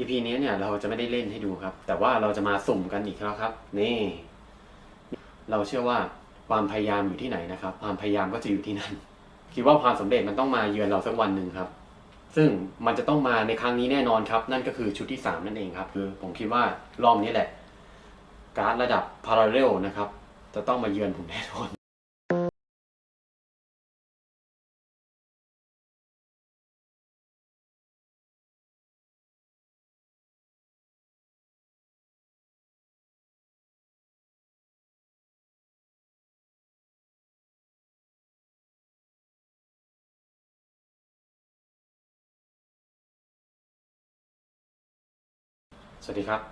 EP นี้เนี่ยเราจะไม่ได้เล่นให้ดูครับ แต่ว่าเราจะมาสุ่มกันอีกแล้วครับ นี่ เราเชื่อว่าความพยายามอยู่ที่ไหนนะครับ ความพยายามก็จะอยู่ที่นั่น คิดว่าความสำเร็จมันต้องมาเยือนเราสักวันหนึ่งครับ ซึ่งมันจะต้องมาในครั้งนี้แน่นอนครับ นั่นก็คือชุดที่สามนั่นเองครับ คือผมคิดว่ารอบนี้แหละ การ์ดระดับพาราเรลนะครับ จะต้องมาเยือนผมแน่นอน วัสดีครับ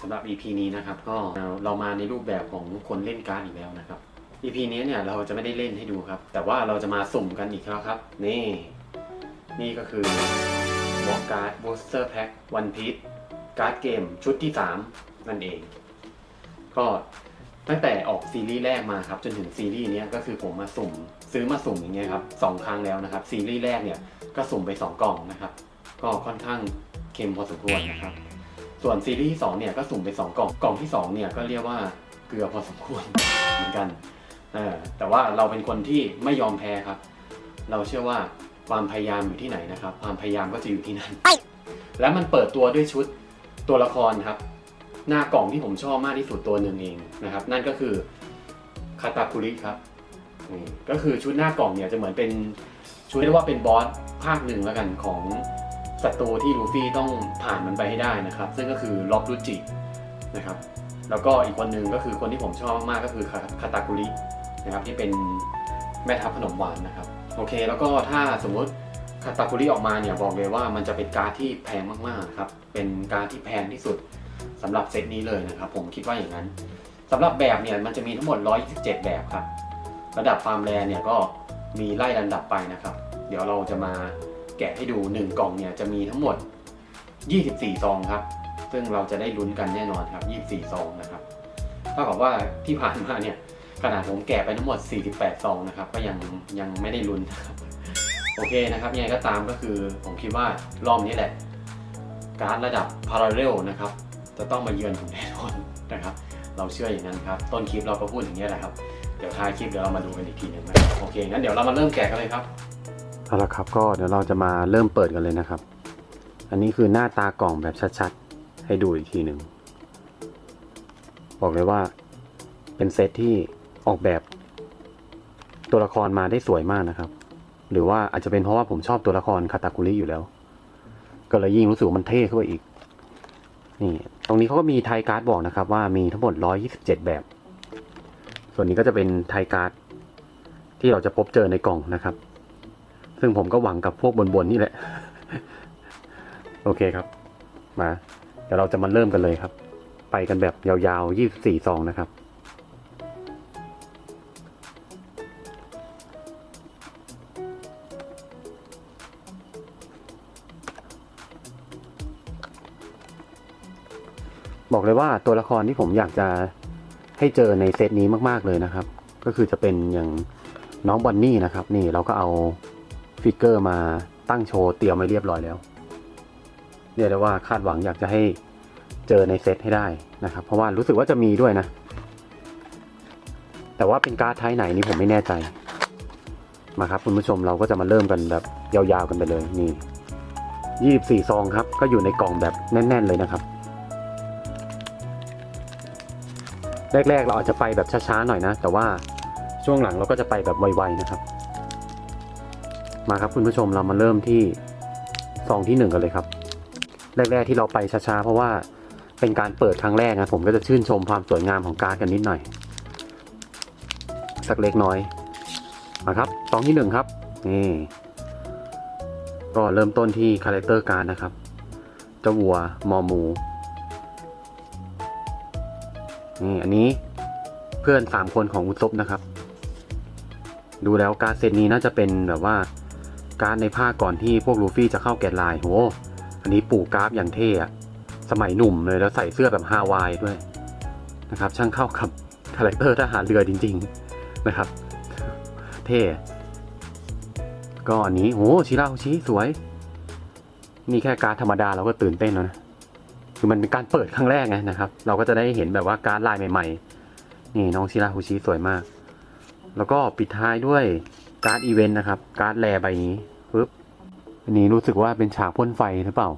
สำหรับ EP นี้นะครับก็เรามาในรูปแบบของคนเล่นการ์ดอีกแล้วนะครับ EP นี้เนี่ยเราจะไม่ได้เล่นให้ดูครับ แต่ว่าเราจะมาสุ่มกันอีกแล้วครับ นี่ นี่ก็คือ w a l k Card Booster Pack One Piece การ์ดเกมชุดที่ 3 นั่นเอง ก็ตั้งแต่ออกซีรีส์แรกมาครับ จนถึงซีรีส์นี้ก็คือผมมาสุ่ม ซื้อมาสุ่มอย่างเงี้ยครับสองครั้งแล้วนะครับ ซีรีส์แรกเนี่ยก็สุ่มไปสองกล่องนะครับ ก็ค่อนข้างเค็มพอสมควรนะครับ ส่วนซีรีส์ที่สองเนี่ยก็สุ่มไปสองกล่องกล่องที่สองเนี่ยก็เรียกว่าเกลือพอสมควรเหมือนกันเออแต่ว่าเราเป็นคนที่ไม่ยอมแพ้ครับ เราเชื่อว่าความพยายามอยู่ที่ไหนนะครับ ความพยายามก็จะอยู่ที่นั่น และมันเปิดตัวด้วยชุดตัวละครครับ หน้ากล่องที่ผมชอบมากที่สุดตัวหนึ่งเองนะครับ นั่นก็คือคาตาคุริครับนี่ก็คือชุดหน้ากล่องเนี่ยจะเหมือนเป็นชุดเรียกว่าเป็นบอสภาคหนึ่งแล้วกันของ ศัตรูที่ลูฟี่ต้องผ่านมันไปให้ได้นะครับ ซึ่งก็คือล็อกรุจินะครับ แล้วก็อีกคนหนึ่งก็คือคนที่ผมชอบมากก็คือคาคาตาคุรินะครับที่เป็นแม่ทัพขนมหวานนะครับ โอเค แล้วก็ถ้าสมมติคาตาคุริออกมาเนี่ยบอกเลยว่ามันจะเป็นการ์ดที่แพงมากๆครับ เป็นการ์ดที่แพงที่สุดสำหรับเซตนี้เลยนะครับ ผมคิดว่าอย่างนั้นสำหรับแบบเนี่ยมันจะมีทั้งหมด 127 แบบครับ ระดับความแรงเนี่ยก็มีไล่ระดับไปนะครับ เดี๋ยวเราจะมา แกะให้ดู 1 กล่องเนี่ยจะมีทั้งหมด 24 ซองครับ ซึ่งเราจะได้ลุ้นกันแน่นอนครับ 24 ซองนะครับเท่ากับว่าที่ผ่านมาเนี่ยขนาดผมแกะไปทั้งหมด 48 ซองนะครับ ก็ยังยังไม่ได้ลุ้นครับโอเคนะครับยังไงก็ตามก็คือผมคิดว่ารอบนี้แหละ การระดับพาราเรลนะครับ จะต้องมาเยือนผมแน่นอนนะครับ เราเชื่ออย่างนั้นครับ ต้นคลิปเราก็พูดอย่างนี้แหละครับ เดี๋ยวท้ายคลิปเดี๋ยวเรามาดูกันอีกทีหนึงนะครับโอเคงั้นเดี๋ยวเรามาเริ่มแกะกันเลยครับ เอาละครับก็เดี๋ยวเราจะมาเริ่มเปิดกันเลยนะครับ อันนี้คือหน้าตากล่องแบบชัดๆ ให้ดูอีกทีหนึ่ง บอกเลยว่าเป็นเซตที่ออกแบบตัวละครมาได้สวยมากนะครับ หรือว่าอาจจะเป็นเพราะว่าผมชอบตัวละครคาตาคุริอยู่แล้ว ก็เลยยิ่งรู้สึกว่ามันเท่ขึ้นไปอีก นี่ ตรงนี้เขาก็มีไทการ์ดบอกนะครับ ว่ามีทั้งหมด 127 แบบ ส่วนนี้ก็จะเป็นไทการ์ดที่เราจะพบเจอในกล่องนะครับ ซึ่งผมก็หวังกับพวกบนๆนี่แหละ โอเคครับ มา เดี๋ยวเราจะมาเริ่มกันเลยครับ ไปกันแบบยาวๆ 24 ซองนะครับ บอกเลยว่าตัวละครที่ผมอยากจะให้เจอในเซตนี้มากๆเลยนะครับ ก็คือจะเป็นอย่างน้องบอนนี่นะครับ นี่เราก็เอา ฟิกเกอร์มาตั้งโชว์เตรียมไว้เรียบร้อยแล้วเรียกได้ว่าคาดหวังอยากจะให้เจอในเซตให้ได้นะครับ เพราะว่ารู้สึกว่าจะมีด้วยนะ แต่ว่าเป็นการ์ดไทยไหนนี่ผมไม่แน่ใจ มาครับคุณผู้ชมเราก็จะมาเริ่มกันแบบยาวๆกันไปเลยนี่ยี่สี่ซองครับ ก็อยู่ในกล่องแบบแน่น ๆ เลยนะครับ แรก ๆ เราอาจจะไปแบบช้าๆหน่อยนะ แต่ว่าช่วงหลังเราก็จะไปแบบไวๆนะครับ มาครับคุณผู้ชมเรามาเริ่มที่ซองที่หนึ่งกันเลยครับ แรก ๆ ที่เราไปช้า ๆ เพราะว่าเป็นการเปิดครั้งแรกนะผมก็จะชื่นชมความสวยงามของการ์ดกันนิดหน่อย สักเล็กน้อยมาครับซองที่หนึ่งครับนี่ก็เริ่มต้นที่คาแรคเตอร์การ์ดนะครับเจ้าวัวมอมูนี่อันนี้เพื่อนสามคนของอุซบนะครับ ดูแล้วการเซตนี้น่าจะเป็นแบบว่า การดในภาคก่อนที่พวกลูฟี่จะเข้าแกนไลน์โหอันนี้ปู่กราฟอย่างเท่อะสมัยหนุ่มเลยแล้วใส่เสื้อแบบฮาวายด้วยนะครับ ช่างเข้ากับคาแรคเตอร์ทหารเรือจริง ๆนะครับ เท่ก็อันนี้โหชิราโฮชิสวย นี่แค่การธรรมดาเราก็ตื่นเต้นแล้วนะคือมันเป็นการเปิดครั้งแรกไงนะครับ เราก็จะได้เห็นแบบว่าการลายใหม่ ๆ นี่น้องชิราฮูชิสวยมาก แล้วก็ปิดท้ายด้วย การ์ดอีเวนต์นะครับ การ์ดแรใบนี้ปึ๊บอันนี้รู้สึกว่าเป็นฉากพ่นไฟหรือเปล่า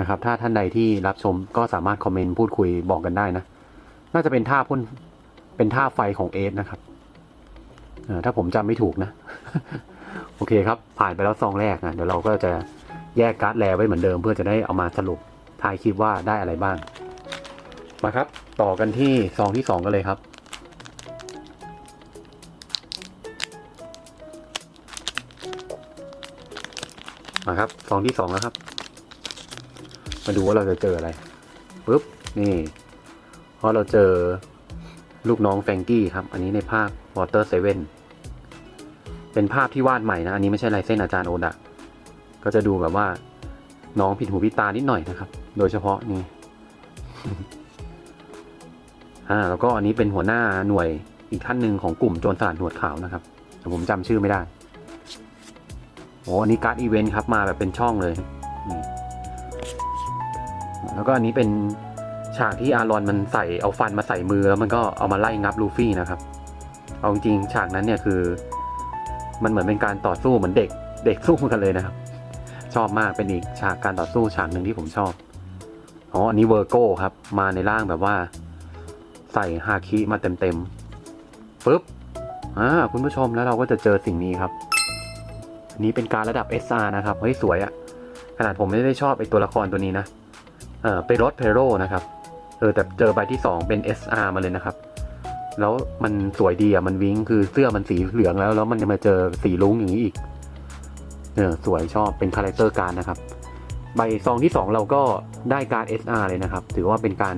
นะครับ ถ้าท่านใดที่รับชมก็สามารถคอมเมนต์พูดคุยบอกกันได้นะ น่าจะเป็นท่าพ่นเป็นท่าไฟของเอฟนะครับถ้าผมจำไม่ถูกนะ โอเคครับ ผ่านไปแล้วซองแรกนะเดี๋ยวเราก็จะแยกการ์ดแรไว้เหมือนเดิม เพื่อจะได้เอามาสรุปทายคลิปว่าได้อะไรบ้าง มาครับ ต่อกันที่ซองที่สองกันเลยครับ มาครับซองที่สองแล้วครับ มาดูว่าเราจะเจออะไรปุ๊บนี่เพราะเราเจอลูกน้องแฟงกี้ครับ อันนี้ในภาค Water Seven เป็นภาพที่วาดใหม่นะ อันนี้ไม่ใช่ลายเส้นอาจารย์โอดะก็จะดูแบบว่าน้องผิดหูผิดตานิดหน่อยนะครับ โดยเฉพาะนี่อ่าแล้วก็อันนี้เป็นหัวหน้าหน่วยอีกท่านหนึ่งของกลุ่มโจรสลัดหนวดขาวนะครับแต่ผมจำชื่อไม่ได้ อ้อันนี้การ์ดอีเวนต์ครับมาแบบเป็นช่องเลย แล้วก็อันนี้เป็นฉากที่อารอนมันใส่เอาฟันมาใส่มือแล้วมันก็เอามาไล่งับลูฟี่นะครับ เอาจริงฉากนั้นเนี่ยคือ มันเหมือนเป็นการต่อสู้เหมือนเด็กเด็กสู้กันเลยนะครับ ชอบมากเป็นอีกฉากการต่อสู้ฉากหนึ่งที่ผมชอบอ๋ออันนี้เวอร์โก้ครับ มาในร่างแบบว่า ใส่ฮาคิมาเต็มๆปุ๊บอ่าคุณผู้ชมแล้วเราก็จะเจอสิ่งนี้ครับ นี้เป็นการระดับ SR นะครับ เฮ้ย สวยอะขนาดผมไม่ได้ชอบไอตัวละครตัวนี้นะ เออไปรถเพโรนะครับ เออแต่เจอใบที่ 2 เป็น SR มาเลยนะครับ แล้วมันสวยดีอะมันวิ้งคือเสื้อมันสีเหลืองแล้ว แล้วมันจะมาเจอสีลุ้งอย่างนี้อีก เออสวยชอบเป็นคาแรคเตอร์การนะครับ ใบซองที่ 2 เราก็ได้การ SR เลยนะครับ ถือว่าเป็นการ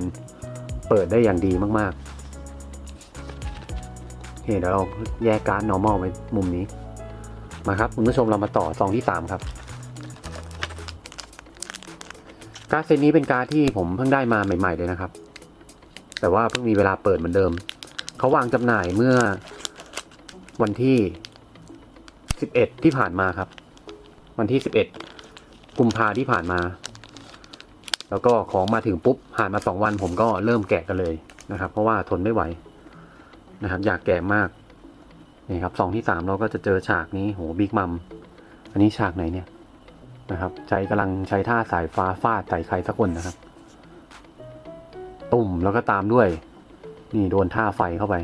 เปิดได้อย่างดีมากๆเคเดี๋ยวเราแยกการ์ด normal ไว้มุมนี้ มาครับคุณผู้ชมเรามาต่อซองที่3ครับการ์ดเซตนี้เป็นการ์ดที่ผมเพิ่งได้มาใหม่ๆเลยนะครับ แต่ว่าเพิ่งมีเวลาเปิดเหมือนเดิม เขาวางจำหน่ายเมื่อวันที่ 11 ที่ผ่านมาครับ วันที่ 11 กุมภาที่ผ่านมา แล้วก็ของมาถึงปุ๊บผ่านมา 2 วันผมก็เริ่มแกะกันเลยนะครับ เพราะว่าทนไม่ไหวนะครับ อยากแกะมาก นี่ครับซองที่สามเราก็จะเจอฉากนี้โหบิ๊กมัมอันนี้ฉากไหนเนี่ยนะครับใจกำลังใช้ท่าสายฟ้าฟาดใส่ใครสักคนนะครับ ตุ่มแล้วก็ตามด้วย นี่โดนท่าไฟเข้าไป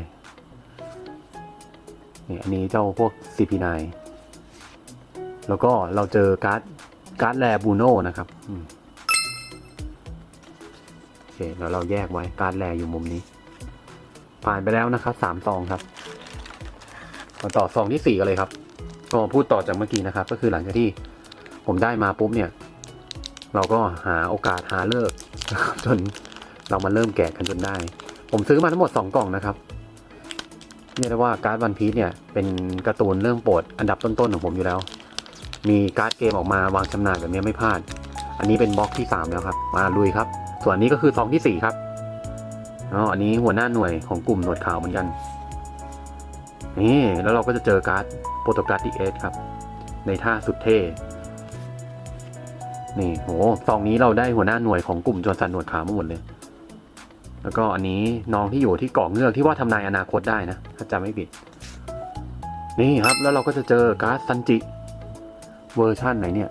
นี่อันนี้เจ้าพวก CP9 แล้วก็เราเจอการ์ดการ์ดแลบูโน่นะครับโอเคแล้วเราแยกไว้การ์ดแลอยู่มุมนี้ ผ่านไปแล้วนะครับสามซองครับ มาต่อซองที่สี่กันเลยครับ ก็พูดต่อจากเมื่อกี้นะครับ ก็คือหลังจากที่ผมได้มาปุ๊บเนี่ย เราก็หาโอกาสหาเลิกจนเรามาเริ่มแกะกันจนได้ ผมซื้อมาทั้งหมดสองกล่องนะครับเรียกได้ว่าการ์ดวันพีซเนี่ยเป็นการ์ตูนเรื่องโปรดอันดับต้นๆของผมอยู่แล้ว มีการ์ดเกมออกมาวางจำหน่ายแบบนี้ไม่พลาด อันนี้เป็นบล็อกที่สามแล้วครับ มาลุยครับ ส่วนนี้ก็คือซองที่สี่ครับอ๋ออันนี้หัวหน้าหน่วยของกลุ่มหนวดขาวเหมือนกัน นี่แล้วเราก็จะเจอการ์ดโปรโตการ์ดดีเอสครับ ในท่าสุดเท่ นี่โหซองนี้เราได้หัวหน้าหน่วยของกลุ่มโจรสันหนวดขาวมาหมดเลย แล้วก็อันนี้น้องที่อยู่ที่เกาะเงือกที่ว่าทำนายอนาคตได้นะ ถ้าจำไม่ผิด นี่ครับแล้วเราก็จะเจอการ์ดซันจิเวอร์ชั่นไหนเนี่ย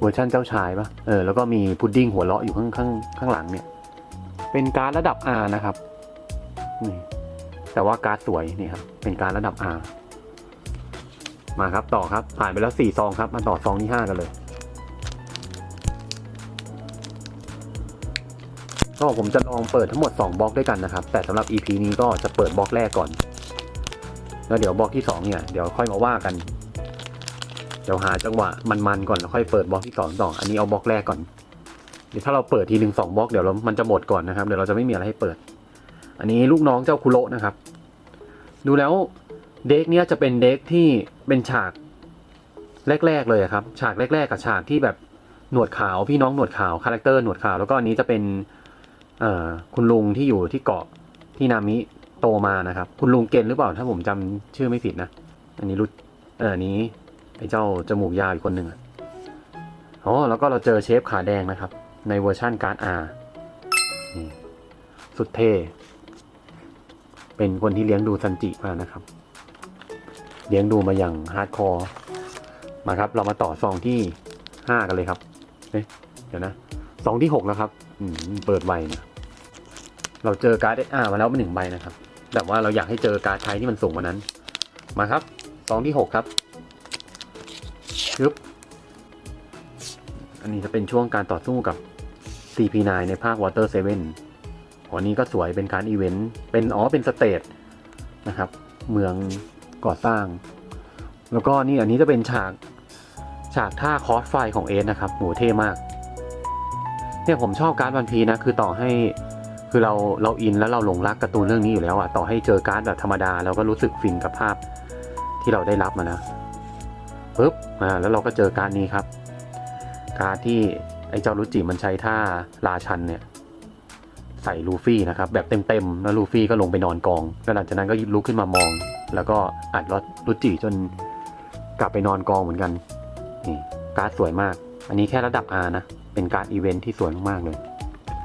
เวอร์ชั่นเจ้าชายปะเออ แล้วก็มีพุดดิ้งหัวเราะอยู่ข้างข้างข้างหลังเนี่ย เป็นการ์ดระดับ R นะครับ นี่ แต่ว่าการ์ดสวยนี่ครับ เป็นการระดับ R มาครับต่อครับ ผ่านไปแล้วสี่ซองครับ มาต่อซองที่ห้ากันเลยก็ผมจะลองเปิดทั้งหมด 2บล็อกด้วยกันนะครับ แต่สำหรับ EP นี้ก็จะเปิดบล็อกแรกก่อน แล้วเดี๋ยวบล็อกที่ 2 เนี่ย เดี๋ยวค่อยมาว่ากัน เดี๋ยวหาจังหวะมันๆก่อนแล้วค่อยเปิดบล็อกที่2ต่ออันนี้เอาบล็อกแรกก่อนเดี๋ยวถ้าเราเปิดทีหนึ่งสองบล็อกเดี๋ยวมันจะหมดก่อนนะครับ เดี๋ยวเราจะไม่มีอะไรให้เปิด อันนี้ลูกน้องเจ้าคุโระนะครับ ดูแล้วเด็กเนี้ยจะเป็นเด็กที่เป็นฉากแรก ๆ เลยครับ ฉากแรก ๆ กับฉากที่แบบหนวดขาวพี่น้องหนวดขาวคาแรคเตอร์หนวดขาวแล้วก็อันนี้จะเป็นเอ่อคุณลุงที่อยู่ที่เกาะที่นามิโตมานะครับ คุณลุงเกนหรือเปล่าถ้าผมจำชื่อไม่ผิดนะ อันนี้รุดเอออันนี้ไอ้เจ้าจมูกยาวอีกคนหนึ่งอะอ๋อแล้วก็เราเจอเชฟขาแดงนะครับ ในเวอร์ชั่นการ์ด R นี่สุดเท่ เป็นคนที่เลี้ยงดูซันจิมานะครับ เลี้ยงดูมาอย่างฮาร์ดคอร์มาครับ เรามาต่อซองที่ห้ากันเลยครับเเดี๋ยวนะซองที่หกแล้วครับ อืมเปิดไวนะเราเจอการ์ดเออามาแล้วเป็นหนึ่งใบนะครับ แต่ว่าเราอยากให้เจอการ์ดไทยที่มันสูงกว่านั้น มาครับซองที่หกครับชึบอันนี้จะเป็นช่วงการต่อสู้กับ CP9 ในภาค Water 7 หัวนี้ก็สวยเป็นการอีเวนต์ เป็นอ๋อเป็นสเตจนะครับ เมืองก่อสร้าง แล้วก็นี่อันนี้จะเป็นฉากฉากท่าคอสไฟของเอสนะครับโหเท่มาก เนี่ยผมชอบการ์ดวันพีนะ คือต่อให้คือเราเราอินแล้วเราหลงรักการ์ตูนเรื่องนี้อยู่แล้วอะต่อให้เจอการ์ดแบบธรรมดาเราก็รู้สึกฟินกับภาพที่เราได้รับมานะปึ๊บมาแล้วเราก็เจอการ์ดนี้ครับ การ์ดที่ไอ้เจ้ารุจิมันใช้ท่าราชันเนี่ย ส่ลูฟี่นะครับแบบเต็มๆแล้วลูฟี่ก็ลงไปนอนกองแล้วหลังจากนั้นก็ลุกขึ้นมามอง แล้วก็อัดรถรุจิจนกลับไปนอนกองเหมือนกันนี่การ์ดสวยมาก อันนี้แค่ระดับ R นะ เป็นการ์ดอีเวนท์ที่สวยมากๆเลย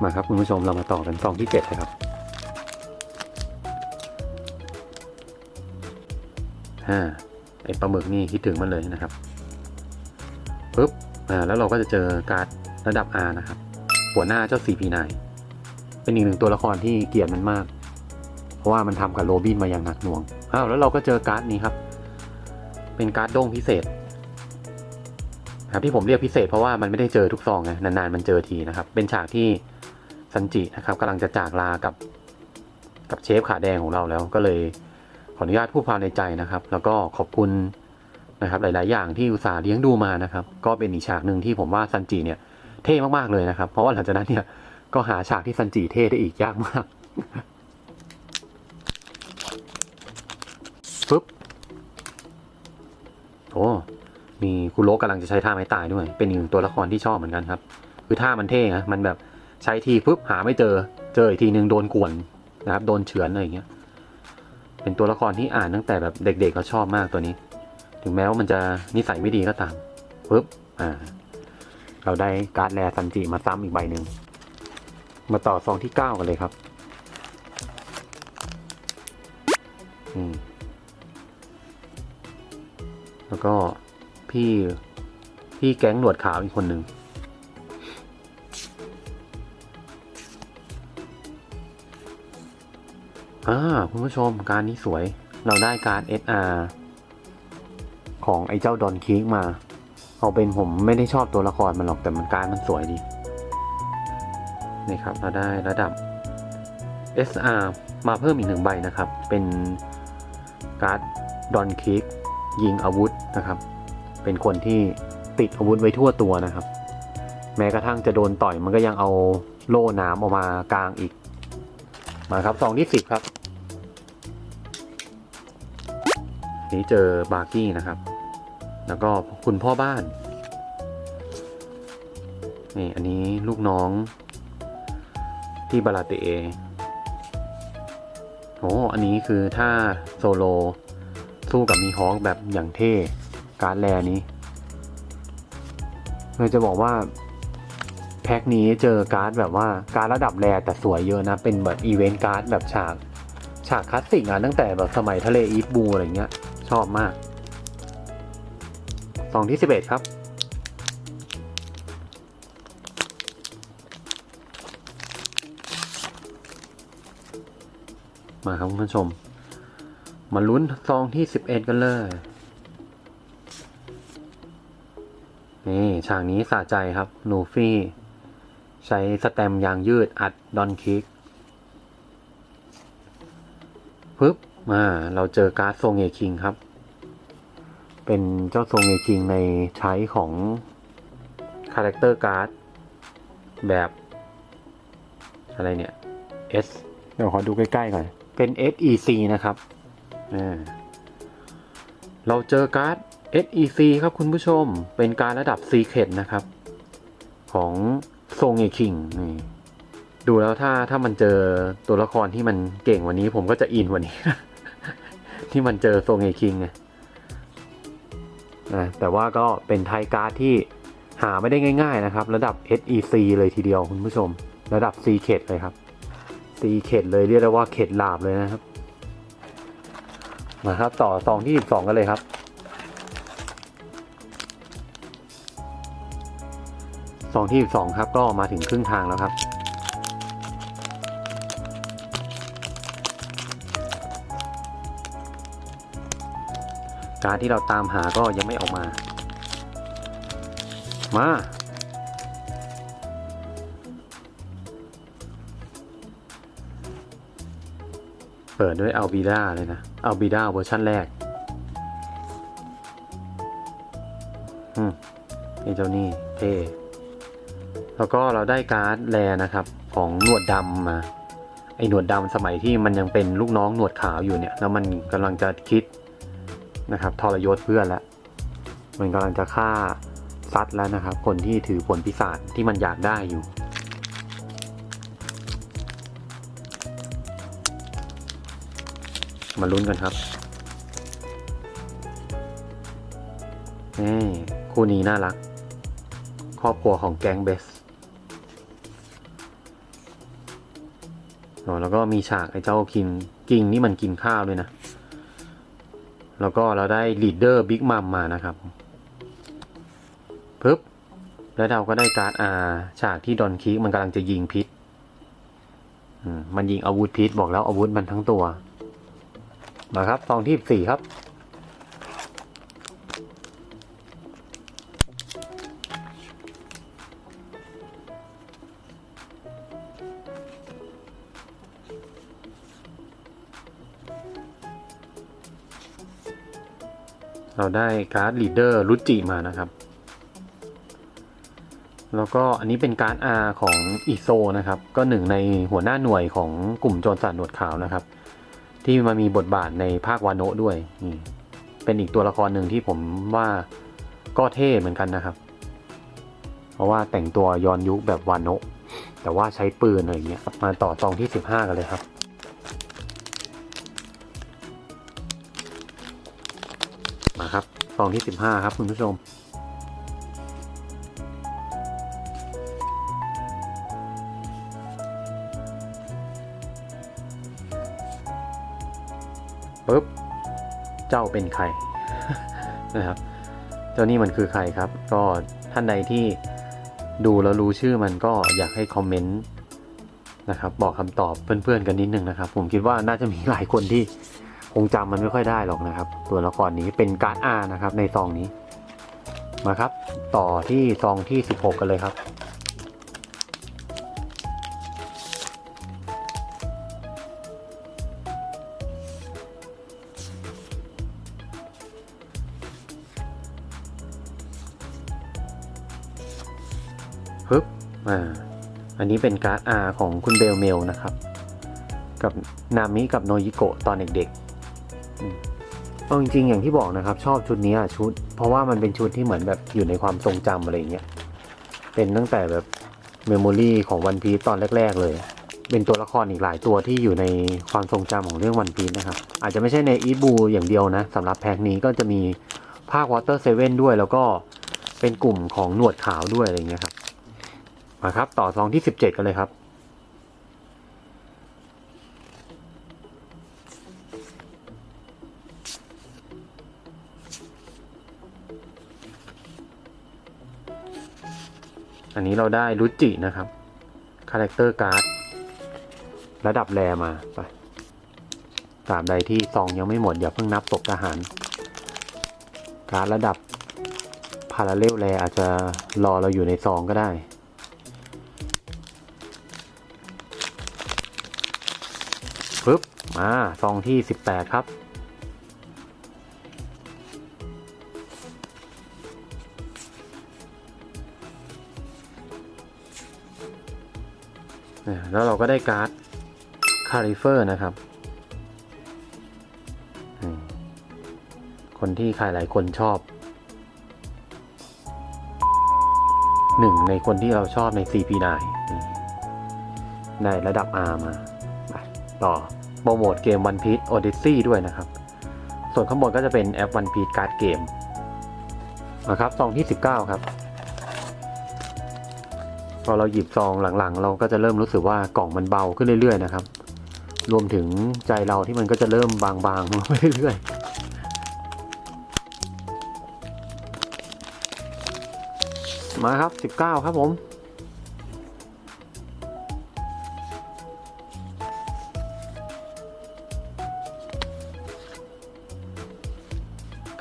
มาครับคุณผู้ชมเรามาต่อกันซองที่เจ็ดเลยครับฮ่าไอปลาหมึกนี่คิดถึงมันเลยนะครับปุ๊บอ่าแล้วเราก็จะเจอการ์ดระดับ R นะครับ หัวหน้าเจ้า CP9 เป็นอีกหนึ่งตัวละครที่เกลียดมันมาก เพราะว่ามันทำกับโรบินมาอย่างหนักหน่วงอ้าวแล้วเราก็เจอการ์ดนี้ครับ เป็นการ์ดโด้งพิเศษครับที่ผมเรียกพิเศษเพราะว่ามันไม่ได้เจอทุกซองไงนานๆมันเจอทีนะครับ เป็นฉากที่ซันจินะครับกำลังจะจากลากับกับเชฟขาแดงของเราแล้วก็เลยขออนุญาตพูดความในใจนะครับ แล้วก็ขอบคุณนะครับหลาย ๆ อย่างที่อุตส่าห์เลี้ยงดูมานะครับ ก็เป็นอีกฉากหนึ่งที่ผมว่าซันจิเนี่ยเท่มากๆเลยนะครับ เพราะว่าหลังจากนั้นเนี่ย ก็หาฉากที่ซันจิเท่ได้อีกยากมากปึ๊บโอ้มีคุโรกำลังจะใช้ท่าไม้ตายด้วย เป็นอีกหนึ่งตัวละครที่ชอบเหมือนกันครับ คือท่ามันเท่นะมันแบบใช้ทีปุ๊บหาไม่เจอ เจออีกทีหนึ่งโดนกวนนะครับ โดนเฉือนอะไรอย่างเงี้ย เป็นตัวละครที่อ่านตั้งแต่แบบเด็กๆก็ชอบมากตัวนี้ ถึงแม้ว่ามันจะนิสัยไม่ดีก็ตามปุ๊บ อ่า เราได้การ์ดแรซันจิมาซ้ำอีกใบหนึ่ง มาต่อซองที่เก้ากันเลยครับ อืม แล้วก็พี่พี่แก๊งหนวดขาวอีกคนหนึ่งอ่าคุณผู้ชมการนี้สวย เราได้การ SR ของไอ้เจ้าดอนคิกมา เอาเป็นผมไม่ได้ชอบตัวละครมันหรอกแต่มันการมันสวยดี นี่ครับเราได้ระดับ SR มาเพิ่มอีกหนึ่งใบนะครับ เป็นการ์ดดอนคิกยิงอาวุธนะครับ เป็นคนที่ติดอาวุธไว้ทั่วตัวนะครับ แม้กระทั่งจะโดนต่อยมันก็ยังเอาโล่น้ำออกมากลางอีก มาครับซองที่สิบครับ นี้เจอบาร์กี้นะครับ แล้วก็คุณพ่อบ้าน นี่อันนี้ลูกน้อง ที่บาลาเตเอโอ้อันนี้คือถ้าโซโลสู้กับมีฮอคแบบอย่างเท่ การ์ดแลนี้เลยจะบอกว่าแพ็คนี้เจอการ์ดแบบว่าการ์ดระดับแรแต่สวยเยอะนะ เป็นแบบอีเวนต์การ์ดแบบฉาก ฉากคลาสสิกอะตั้งแต่แบบสมัยทะเลอีทบูอะไรเงี้ย ชอบมากซองที่สิบเอ็ดครับ มาครับคุณผู้ชม มาลุ้นซองที่สิบเอ็ดกันเลย นี่ฉากนี้สะใจครับลูฟี่ ใช้สแตมยางยืดอัดดอนคิกปึ๊บมาเราเจอการ์ดโซงเอคิงครับ เป็นเจ้าโซงเอคิงในใช้ของคาแรคเตอร์การ์ดแบบ อะไรเนี่ย S เดี๋ยวขอดูใกล้ๆก่อน เป็น SEC นะครับเราเจอการ์ด SEC ครับคุณผู้ชม เป็นการระดับ Secret นะครับ ของโซงเอคิงนี่ดูแล้วถ้าถ้ามันเจอตัวละครที่มันเก่งกวันนี้ผมก็จะอินกวันนี้ ที่มันเจอโซงเอคิงไงอ่าแต่ว่าก็เป็นไทยการ์ดที่หาไม่ได้ง่าย ๆ นะครับ ระดับ SEC เลยทีเดียวคุณผู้ชม ระดับ C เขตเลยครับ C เขตเลยเรียกได้ว่าเขตลาบเลยนะครับ มาครับต่อซองที่12กันเลยครับซองที่12ครับก็มาถึงครึ่งทางแล้วครับการที่เราตามหาก็ยังไม่ออกมา มา เปิดด้วยอัลบีดาเลยนะอัลบีดาเวอร์ชันแรก อืมไอเจ้านี่เท่แล้วก็เราได้การ์ดแรนะครับ ของหนวดดำมาไอหนวดดำสมัยที่มันยังเป็นลูกน้องหนวดขาวอยู่เนี่ย แล้วมันกำลังจะคิดนะครับทรยศเพื่อนแล้วมันกำลังจะฆ่าซัดแล้วนะครับ คนที่ถือผลพิศาจที่มันอยากได้อยู่ มาลุ้นกันครับนี่คู่นี้น่ารัก ครอบครัวของแก๊งเบสแล้วก็มีฉากไอ้เจ้าคิงกิงนี่มันกินข้าวด้วยนะ แล้วก็เราได้ลีดเดอร์บิ๊กมัมมานะครับปึ๊บแล้วเราก็ได้การ์ดอาฉากที่ดอนคิกมันกำลังจะยิงพิษมันยิงอาวุธพิษบอกแล้วอาวุธมันทั้งตัว มาครับซองที่สี่ครับ เราได้การ์ดลีดเดอร์รุจิมานะครับ แล้วก็อันนี้เป็นการ์ด R ของอีโซนะครับ ก็หนึ่งในหัวหน้าหน่วยของกลุ่มโจรสลัดหนวดขาวนะครับ ที่มามีบทบาทในภาควาโนะด้วยนี่เป็นอีกตัวละครหนึ่งที่ผมว่าก็เท่เหมือนกันนะครับ เพราะว่าแต่งตัวย้อนยุคแบบวาโนะแต่ว่าใช้ปืนอะไรอย่างเงี้ยมาต่อซองที่ 15 กันเลยครับ มาครับซองที่ 15 ครับคุณผู้ชม เจ้าเป็นใครนะครับ เจ้านี่มันคือใครครับ ก็ท่านใดที่ดูแล้วรู้ชื่อมันก็อยากให้คอมเมนต์นะครับ บอกคำตอบเพื่อนๆกันนิดนึงนะครับ ผมคิดว่าน่าจะมีหลายคนที่คงจำมันไม่ค่อยได้หรอกนะครับ ตัวละครนี้เป็นการ์ดอานะครับในซองนี้มาครับ ต่อที่ซองที่ 16 กันเลยครับ อันนี้เป็นการ์ด R ของคุณเบลเมลนะครับ กับนามิกับโนยิโกะตอนเด็กๆเอาจริงๆ อย่างที่บอกนะครับ ชอบชุดนี้อะชุด เพราะว่ามันเป็นชุดที่เหมือนแบบอยู่ในความทรงจำอะไรเงี้ย เป็นตั้งแต่แบบเมมโมรีของวันพี e ตอนแรก ๆ เลย เป็นตัวละครอีกหลายตัวที่อยู่ในความทรงจำของเรื่องวันพี e นะครับ อาจจะไม่ใช่ในอีบูอย่างเดียวนะสำหรับแพ็คนี้ก็จะมีภาควอเตอร์เซเว่นด้วยแล้วก็เป็นกลุ่มของหนวดขาวด้วยอะไรเงี้ยครับ มาครับ ต่อซองที่17กันเลยครับ อันนี้เราได้รุจินะครับ คาแรคเตอร์การ์ด ระดับแรมาไปตราบใดที่ซองยังไม่หมด อย่าเพิ่งนับตกทหาร การ์ดระดับพาราเลลแรอาจจะรอเราอยู่ในซองก็ได้ ปึ๊บ มาซองที่ 18 ครับแล้วเราก็ได้การ์ดคาริเฟอร์นะครับ คนที่ใครหลายคนชอบหนึ่งในคนที่เราชอบใน CP9 อืมได้ระดับ R มา ต่อโปรโมทเกม One Piece Odyssey ด้วยนะครับ ส่วนข้างบนก็จะเป็นแอป One Piece การ์ดเกมนะครับซองที่ 19 ครับ พอเราหยิบซองหลังๆ เราก็จะเริ่มรู้สึกว่ากล่องมันเบาขึ้นเรื่อยๆนะครับ รวมถึงใจเราที่มันก็จะเริ่มบางๆลงไปเรื่อยๆมาครับ 19 ครับผม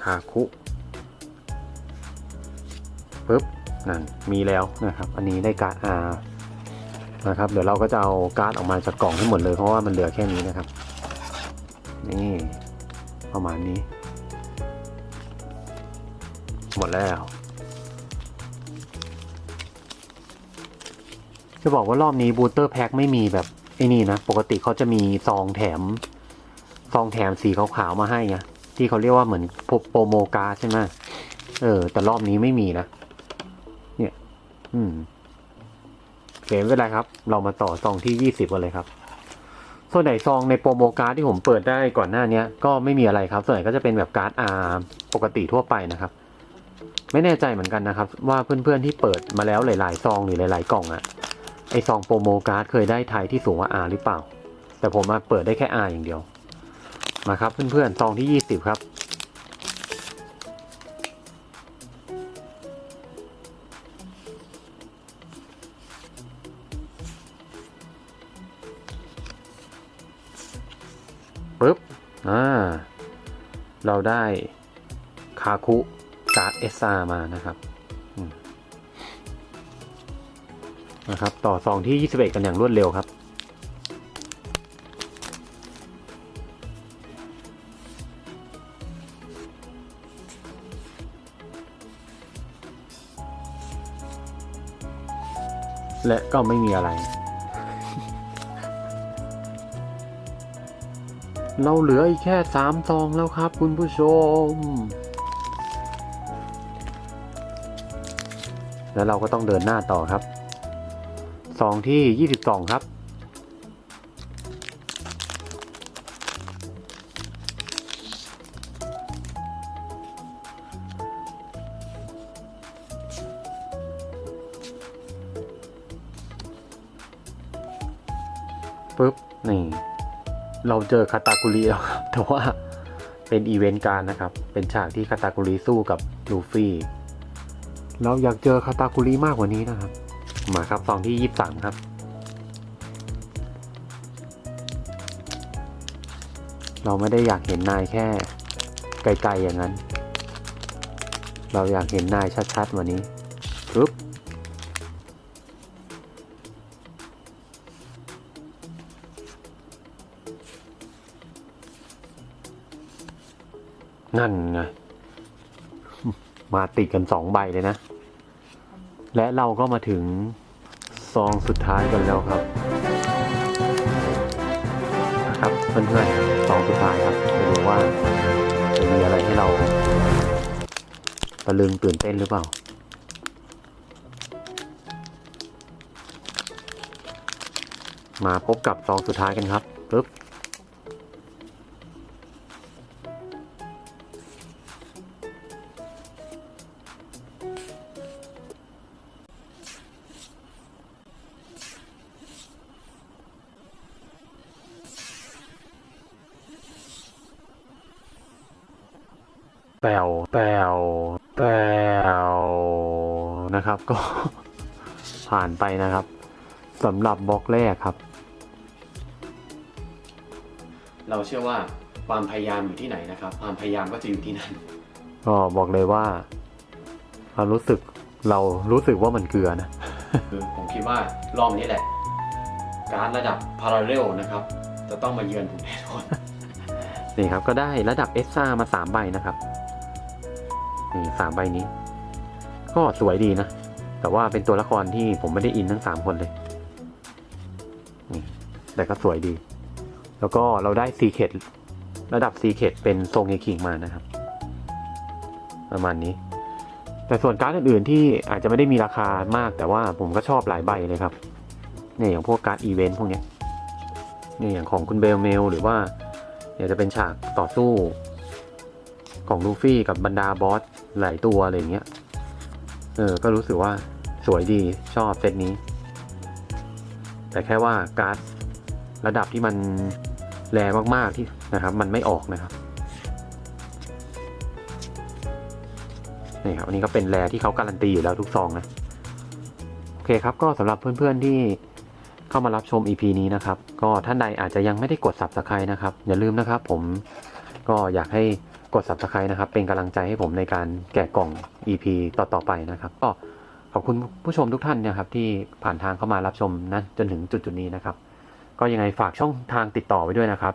คาคุปึ๊บนั่นมีแล้วนะครับ อันนี้ได้การ์ด R นะครับ เดี๋ยวเราก็จะเอาการ์ดออกมาจากกล่องให้หมดเลยเพราะว่ามันเหลือแค่นี้นะครับ นี่ประมาณนี้ หมดแล้ว จะบอกว่ารอบนี้บูเตอร์แพ็คไม่มีแบบไอ้นี่นะ ปกติเขาจะมีซองแถม ซองแถมสีขาวๆมาให้ไง ที่เขาเรียกว่าเหมือนโปรโมการ์ใช่ไหมเออ แต่รอบนี้ไม่มีนะ เนี่ย อืมโอเคไม่เป็นไรครับ เรามาต่อซองที่ยี่สิบกันเลยครับ ส่วนไหนซองในโปรโมการ์ดที่ผมเปิดได้ก่อนหน้าเนี้ย ก็ไม่มีอะไรครับ ส่วนไหนก็จะเป็นแบบการ์ดอาร์ปกติทั่วไปนะครับ ไม่แน่ใจเหมือนกันนะครับ ว่าเพื่อนๆที่เปิดมาแล้วหลายๆซองหรือหลาย ๆ กล่องอะไอซองโปรโมการ์ดเคยได้ไทยที่สูงกว่าอาร์หรือเปล่า แต่ผมมาเปิดได้แค่อาร์อย่างเดียว มาครับเพื่อนๆซองที่ยี่สิบครับ ปึ๊บ อ่า เราได้คาคุการ์ดเอสามานะครับนะครับ ต่อซองที่ 21 กันอย่างรวดเร็วครับ และก็ไม่มีอะไร เราเหลืออีกแค่สามซองแล้วครับคุณผู้ชม แล้วเราก็ต้องเดินหน้าต่อครับซองที่ 22 ครับปึ๊บ เราเจอคาตาคุริแล้วครับแต่ว่าเป็นอีเวนต์การนะครับ เป็นฉากที่คาตาคุริสู้กับลูฟี่เราอยากเจอคาตาคุริมากกว่านี้นะครับ มาครับซองที่ยี่สิบสามครับ เราไม่ได้อยากเห็นนายแค่ไกลๆอย่างนั้น เราอยากเห็นนายชัดๆกวันนี้ปึ๊บ นั่นไงมาติดกันสองใบเลยนะ และเราก็มาถึงซองสุดท้ายกันแล้วครับนะครับเพื่อนๆซองสุดท้ายครับไปดูว่าจะมีอะไรให้เราตะลึงตื่นเต้นหรือเปล่า มาพบกับซองสุดท้ายกันครับปึ๊บ แปวแปวแปวนะครับ ก็ผ่านไปนะครับสำหรับบล็อกแรกครับ เราเชื่อว่าความพยายามอยู่ที่ไหนนะครับ ความพยายามก็จะอยู่ที่นั่น ก็บอกเลยว่าความรู้สึกเรารู้สึกว่ามันเกลือนะคือผมคิดว่ารอบนี้แหละ การระดับพาราเรลนะครับ จะต้องมาเยือนผมแน่นอนนี่ครับก็ได้ระดับเอสซ่ามาสามใบนะครับ นี่สามใบนี้ ก็สวยดีนะ แต่ว่าเป็นตัวละครที่ผมไม่ได้อินทั้งสามคนเลยนี่แต่ก็สวยดี แล้วก็เราได้ซีเคดระดับซีเคดเป็นทรงเฮคิงมานะครับ ประมาณนี้ แต่ส่วนการ์ดอื่นๆที่อาจจะไม่ได้มีราคามาก แต่ว่าผมก็ชอบหลายใบเลยครับเนี่ยอย่างพวกการ์ดอีเวนต์พวกเนี้ยเนี่ยอย่างของคุณเบลเมลหรือว่าอยากจะเป็นฉากต่อสู้ของลูฟี่กับบรรดาบอส หลายตัวอะไรอย่างเงี้ย เออ ก็รู้สึกว่าสวยดีชอบเซตนี้ แต่แค่ว่าการ์ดระดับที่มันแรงมากๆที่นะครับ มันไม่ออกนะครับนี่ครับอันนี้ก็เป็นแรที่เขาการันตีอยู่แล้วทุกซองนะโอเคครับก็สำหรับเพื่อนๆที่เข้ามารับชม EP นี้นะครับ ก็ท่านใดอาจจะยังไม่ได้กด Subscribe นะครับ อย่าลืมนะครับ ผมก็อยากให้ กด Subscribe นะครับ เป็นกำลังใจให้ผมในการแกะกล่อง EP ต่อๆไปนะครับ ก็ขอบคุณผู้ชมทุกท่านนะครับ ที่ผ่านทางเข้ามารับชมนะจนถึงจุดๆนี้นะครับ ก็ยังไงฝากช่องทางติดต่อไว้ด้วยนะครับ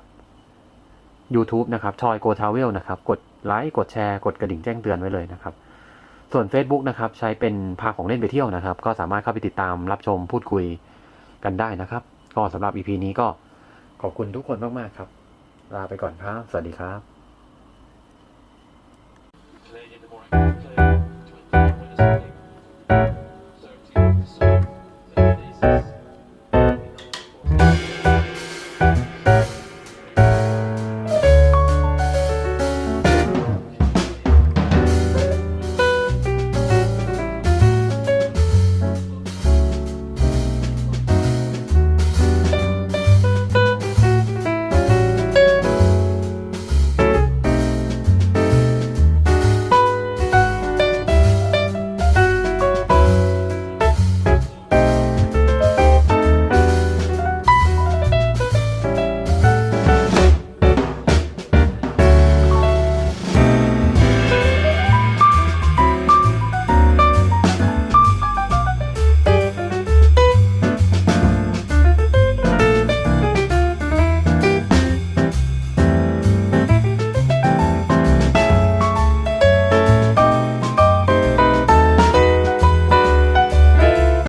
YouTube นะครับชอยโกทาวเวลนะครับ กดไลค์กดแชร์กดกระดิ่งแจ้งเตือนไว้เลยนะครับ ส่วน Facebook นะครับ ใช้เป็นพาของเล่นไปเที่ยวนะครับ ก็สามารถเข้าไปติดตามรับชมพูดคุยกันได้นะครับ ก็สำหรับ EP นี้ก็ขอบคุณทุกคนมากๆครับ ลาไปก่อนครับ สวัสดีครับ What is it?